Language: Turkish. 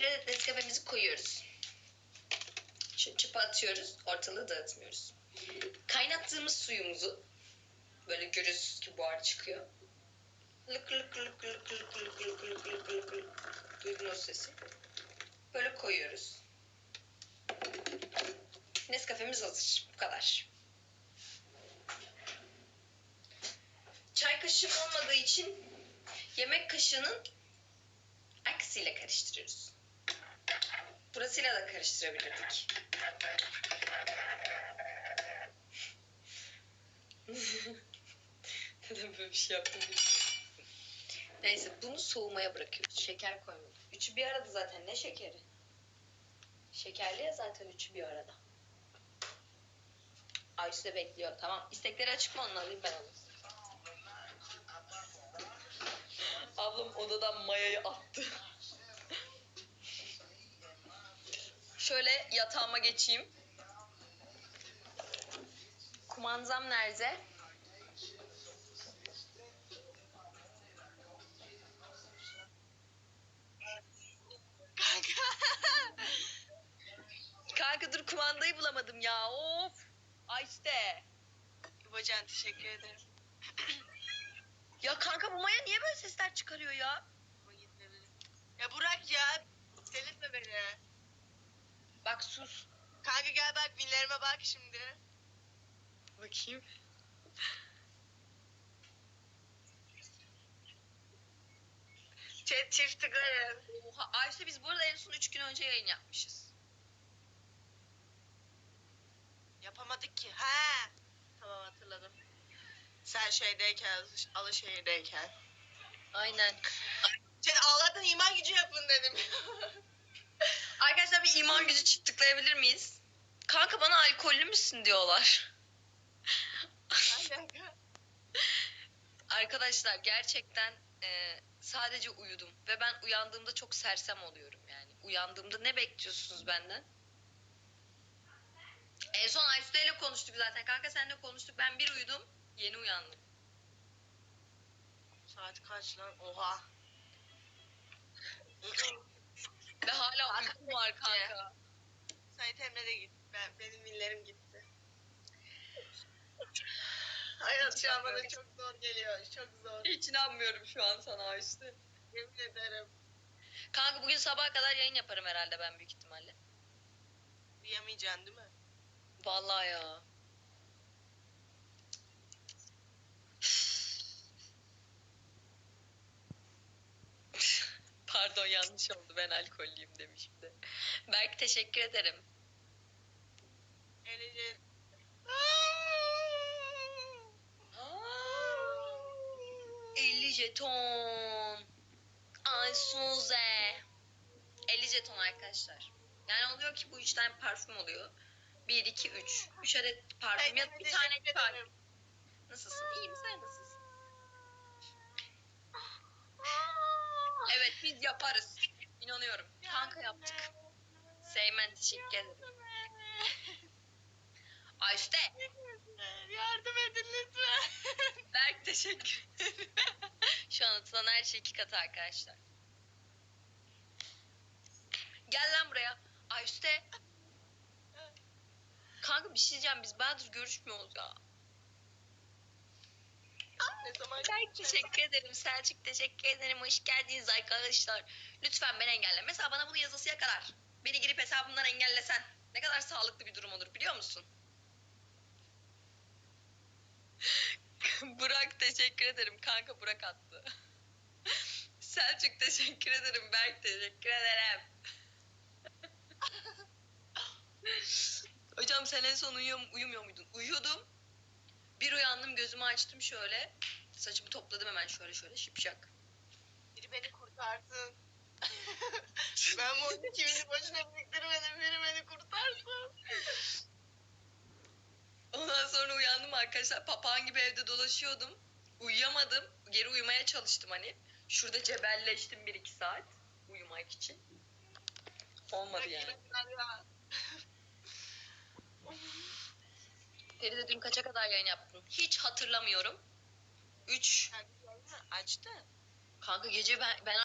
Bir adet Nescafe'mizi koyuyoruz. Şu çöpe atıyoruz. Ortalığı dağıtmıyoruz. Kaynattığımız suyumuzu böyle görüyorsunuz ki buhar çıkıyor. Lık lık lık lık lık lık lık lık lık lık lık. Duydun o sesi. Böyle koyuyoruz. Nescafe'miz hazır. Bu kadar. Çay kaşığı olmadığı için yemek kaşığının aksiyle karıştırıyoruz. Burasıyla da karıştırabilirdik. Neden böyle bir şey yaptım Neyse bunu soğumaya bırakıyoruz. Şeker koymadık. Üçü bir arada zaten. Ne şekeri? Şekerli ya zaten üçü bir arada. Ayşe de bekliyor. Tamam. İstekleri açık mı? Onu alayım ben alayım. Ablam odadan mayayı attı. Şöyle yatağıma geçeyim. Kumandam nerede? Kanka. Kanka dur kumandayı bulamadım ya. Of. Ay işte. Bacan teşekkür ederim. Ya kanka bu maya niye böyle sesler çıkarıyor ya? Ya Burak ya. Delirtme beni. Bak sus. Kanka gel bak binlerime bak şimdi. Bakayım. Çift, çift tıklarım. Oha Ayşe biz bu arada en son 3 gün önce yayın yapmışız. Yapamadık ki. Ha. Tamam hatırladım. Sen şeydeyken, Alışehir'deyken. Aynen. Şey, Allah'tan iman gücü yapın dedim. İman gücü çift tıklayabilir miyiz? Kanka bana alkollü müsün diyorlar. Arkadaşlar gerçekten e, sadece uyudum ve ben uyandığımda çok sersem oluyorum yani. Uyandığımda ne bekliyorsunuz benden? En son Aysu'da ile konuştuk zaten. Kanka seninle konuştuk. Ben bir uyudum. Yeni uyandım. Saat kaç lan? Oha. Ve hala Kanka, uykum var kanka. Sait Emre de gitti. Ben, benim millerim gitti. Hayat şu an bana çok zor geliyor. Çok zor. Hiç inanmıyorum şu an sana Aysu. Yemin ederim. Kanka bugün sabaha kadar yayın yaparım herhalde ben büyük ihtimalle. Uyuyamayacaksın değil mi? Vallahi ya. Yanlış oldu ben alkollüyüm demişim de. Berk teşekkür ederim. 50 jeton. Ay Suze. 50 jeton arkadaşlar. Yani oluyor ki bu üç tane parfüm oluyor. 1, 2, 3. 3 adet parfüm ya bir tane parfüm. Nasılsın? İyiyim sen nasılsın? Evet biz yaparız. İnanıyorum. Kanka yaptık. Seymen teşekkür ederim. Ayşe. Yardım edin lütfen. Berk teşekkür ederim. Şu an atılan her şey iki katı arkadaşlar. Gel lan buraya. Ayşe. Kanka bir şey diyeceğim biz bayağıdır görüşmüyoruz ya. Teşekkür ederim. Selçuk teşekkür ederim. Hoş geldiniz arkadaşlar. Lütfen beni engelle. Mesela bana bunu yazısıya kadar. Beni girip hesabımdan engellesen. Ne kadar sağlıklı bir durum olur biliyor musun? Burak teşekkür ederim. Kanka Burak attı. Selçuk teşekkür ederim. Berk teşekkür ederim. Hocam sen en son uyuyor, uyumuyor muydun? Uyuyordum. Bir uyandım gözümü açtım şöyle. Saçımı topladım hemen şöyle şöyle şipşak. Biri beni kurtarsın. ben bu 12 bini boşuna biriktirmedim. Biri beni kurtarsın. Ondan sonra uyandım arkadaşlar. Papağan gibi evde dolaşıyordum. Uyuyamadım. Geri uyumaya çalıştım hani. Şurada cebelleştim bir iki saat. Uyumak için. Olmadı yani. Feride dün kaça kadar yayın yaptın? Hiç hatırlamıyorum. 3. Açtı. Kanka gece ben, ben